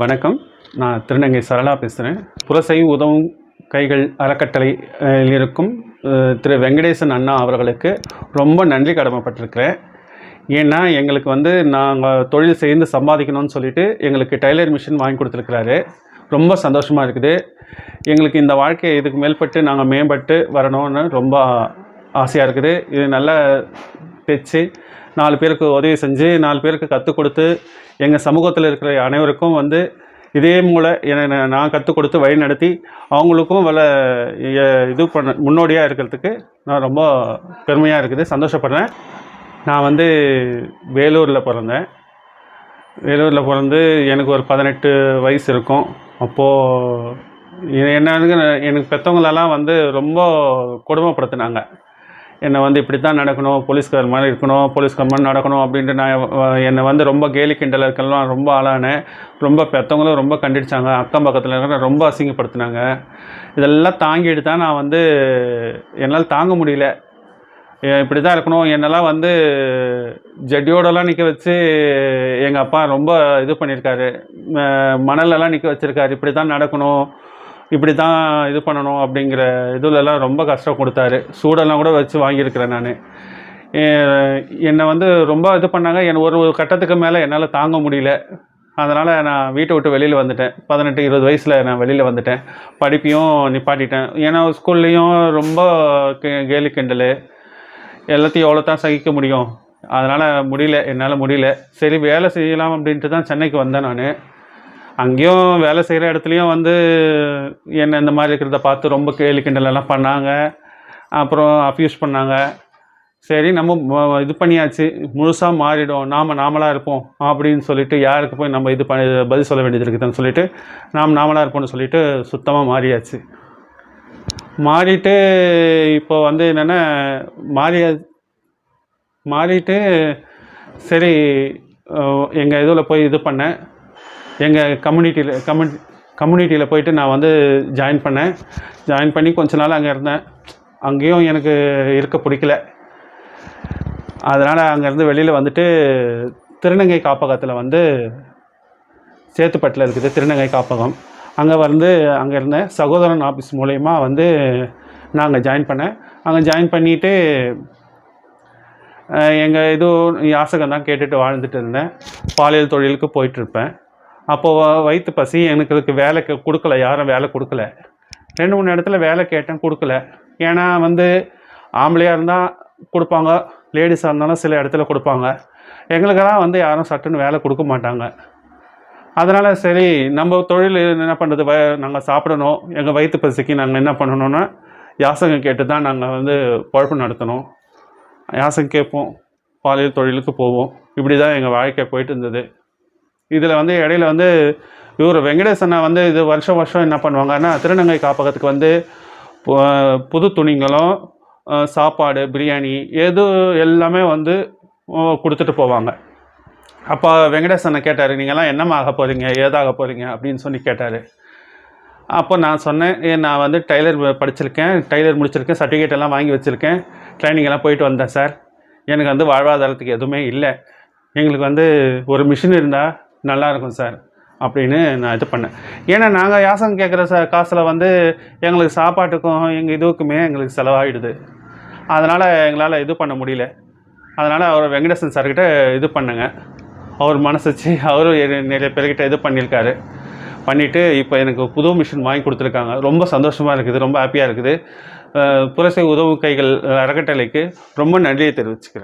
வணக்கம். நான் திருநங்கை சரளா பேசுகிறேன் புரசை உதவும் கைகள் அறக்கட்டளை இருக்கும் திரு வெங்கடேசன் அண்ணா அவர்களுக்கு ரொம்ப நன்றி கடமைப்பட்டிருக்கிறேன். ஏன்னா எங்களுக்கு வந்து நாங்கள் தொழில் சேர்ந்து சம்பாதிக்கணும்னு சொல்லிட்டு எங்களுக்கு டைலர் மிஷின் வாங்கி கொடுத்துருக்குறாரு. ரொம்ப சந்தோஷமாக இருக்குது. எங்களுக்கு இந்த வாழ்க்கையை இதுக்கு மேல்பட்டு நாங்கள் மேம்பட்டு வரணும்னு ரொம்ப ஆசையாக இருக்குது. இது நல்ல பேச்சு நாலு பேருக்கு உதவி செஞ்சு நாலு பேருக்கு கற்றுக் கொடுத்து எங்கள் சமூகத்தில் இருக்கிற அனைவருக்கும் வந்து இதே மூல என்னை நான் கற்றுக் கொடுத்து வழி நடத்தி அவங்களுக்கும் வல இது பண்ண முன்னோடியாக இருக்கிறதுக்கு நான் ரொம்ப பெருமையாக இருக்குது சந்தோஷப்படுறேன். நான் வந்து வேலூரில் பிறந்தேன். வேலூரில் பிறந்து எனக்கு ஒரு பதினெட்டு வயசு இருக்கும். அப்போது என்னன்னு எனக்கு பெற்றவங்களெல்லாம் வந்து ரொம்ப கொடுமைப்படுத்தினாங்க. என்னை வந்து இப்படி தான் நடக்கணும் போலீஸ்கார் மாதிரி இருக்கணும் போலீஸ்கார் மாதிரி நடக்கணும் அப்படின்ட்டு நான் என்னை வந்து ரொம்ப கேலி இருக்கலாம் ரொம்ப ஆளானேன். ரொம்ப பெற்றவங்களும் ரொம்ப கண்டிச்சாங்க அக்கம் பக்கத்தில் இருக்கிற ரொம்ப அசிங்கப்படுத்தினாங்க. இதெல்லாம் தாங்கிட்டு தான் நான் வந்து என்னால் தாங்க முடியல. இப்படி தான் இருக்கணும். என்னெல்லாம் வந்து ஜட்டியோடலாம் நிற்க வச்சு எங்கள் அப்பா ரொம்ப இது பண்ணியிருக்காரு. மணலெல்லாம் நிற்க வச்சுருக்காரு. இப்படி தான் நடக்கணும். இப்படி தான் இது பண்ணணும் அப்படிங்கிற இதுலலாம் ரொம்ப கஷ்டம் கொடுத்தாரு. சூடெல்லாம் கூட வச்சு வாங்கியிருக்கிறேன் நான். என்னை வந்து ரொம்ப இது பண்ணாங்க. என் ஒரு ஒரு கட்டத்துக்கு மேலே என்னால் தாங்க முடியல. அதனால் நான் வீட்டை விட்டு வெளியில் வந்துட்டேன். பதினெட்டு இருபது வயசில் நான் வெளியில் வந்துட்டேன். படிப்பையும் நிப்பாட்டிட்டேன். ஏன்னா ஸ்கூல்லேயும் ரொம்ப கே- கேலி கிண்டல். எல்லாத்தையும் எவ்வளோ தான் சகிக்க முடியும். அதனால் முடியல. என்னால் முடியல. சரி வேலை செய்யலாம் அப்படின்ட்டு தான் சென்னைக்கு வந்தேன் நான். அங்கேயும் வேலை செய்கிற இடத்துலையும் வந்து என்ன இந்த மாதிரி இருக்கிறத பார்த்து ரொம்ப கேலி கிண்டலெல்லாம் பண்ணாங்க. அப்புறம் அப்யூஸ் பண்ணாங்க. சரி நம்ம இது பண்ணியாச்சு. முழுசாக மாறிடும். நாம் நாமளாக இருப்போம் அப்படின்னு சொல்லிட்டு யாருக்கு போய் நம்ம இது பண்ணி பதில் சொல்ல வேண்டியது இருக்குதுன்னு சொல்லிட்டு நாம் நாமளாக இருப்போம்னு சொல்லிட்டு சுத்தமாக மாறியாச்சு. மாறிட்டு இப்போ வந்து என்னென்னா மாறிய மாறிட்டு சரி எங்கள் இதில் போய் இது பண்ணேன். எங்கள் கம்யூனிட்டியில் கம்யூனி கம்யூனிட்டியில் போயிட்டு நான் வந்து ஜாயின் பண்ணேன். ஜாயின் பண்ணி கொஞ்ச நாள் அங்கே இருந்தேன். அங்கேயும் எனக்கு இருக்க பிடிக்கல. அதனால் அங்கேருந்து வெளியில் வந்துட்டு திருநங்கை காப்பகத்தில் வந்து சேத்துப்பட்டில் இருக்குது திருநங்கை காப்பகம். அங்கே வந்து அங்கே இருந்தேன் சகோதரன் ஆஃபீஸ் மூலயமா வந்து நான் அங்கே ஜாயின் பண்ணேன். அங்கே ஜாயின் பண்ணிவிட்டு எங்கள் இது யாசகம் தான் கேட்டுட்டு வாழ்ந்துட்டு இருந்தேன். பாலியல் தொழிலுக்கு போயிட்டுருப்பேன் அப்போது வயிற்று பசி எனக்கு வேலை கொடுக்கல. யாரும் வேலை கொடுக்கல. ரெண்டு மூணு இடத்துல வேலை கேட்டேன் கொடுக்கல. ஏன்னா வந்து ஆம்பளையாக இருந்தால் கொடுப்பாங்க லேடிஸாக இருந்தாலும் சில இடத்துல கொடுப்பாங்க. எங்களுக்கெல்லாம் வந்து யாரும் சட்டுன்னு வேலை கொடுக்க மாட்டாங்க. அதனால் சரி நம்ம தொழில் என்ன பண்ணுறது வ நாங்கள் சாப்பிடணும். எங்கள் வயிற்று பசிக்கு நாங்கள் என்ன பண்ணணும்னா யாசகம் கேட்டு தான் நாங்கள் வந்து பழப்பு நடத்தணும். யாசகம் கேட்போம். பாலியல் தொழிலுக்கு போவோம். இப்படி தான் எங்கள் வாழ்க்கை போயிட்டு இருந்தது. இதில் வந்து இடையில வந்து இவர் வெங்கடேஷ் அண்ணா வந்து இது வருஷம் வருஷம் என்ன பண்ணுவாங்கன்னா திருநங்கை காப்பகத்துக்கு வந்து புது துணிங்களும் சாப்பாடு பிரியாணி எது எல்லாமே வந்து கொடுத்துட்டு போவாங்க. அப்போ வெங்கடேஷ் அண்ணன் கேட்டார் நீங்கள்லாம் என்னம்மா ஆக போகிறீங்க ஏதாக போகிறீங்க அப்படின்னு சொல்லி கேட்டார். அப்போ நான் சொன்னேன் நான் வந்து டைலர் படிச்சிருக்கேன் டைலர் முடிச்சிருக்கேன் சர்டிஃபிகேட் எல்லாம் வாங்கி வச்சுருக்கேன் ட்ரைனிங் எல்லாம் போயிட்டு வந்தேன் சார். எனக்கு வந்து வாழ்வாதாரத்துக்கு எதுவுமே இல்லை. எங்களுக்கு வந்து ஒரு மிஷின் இருந்தால் நல்லாயிருக்கும் சார் அப்படின்னு நான் இது பண்ணேன். ஏன்னா நாங்கள் யாசகம் கேட்குற ச காசில் வந்து எங்களுக்கு சாப்பாட்டுக்கும் எங்கள் இதுக்குமே எங்களுக்கு செலவாகிடுது அதனால் எங்களால் இது பண்ண முடியல. அதனால் அவர் வெங்கடேசன் சார்கிட்ட இது பண்ணுங்க. அவர் மனசு அவரும் நிறைய பேர்கிட்ட இது பண்ணியிருக்காரு. பண்ணிவிட்டு இப்போ எனக்கு புது மிஷின் வாங்கி கொடுத்துருக்காங்க. ரொம்ப சந்தோஷமாக இருக்குது ரொம்ப ஹாப்பியாக இருக்குது. புரசை உதவு கைகள் அறக்கட்டளைக்கு ரொம்ப நன்றியை தெரிவிச்சுக்கிறேன்.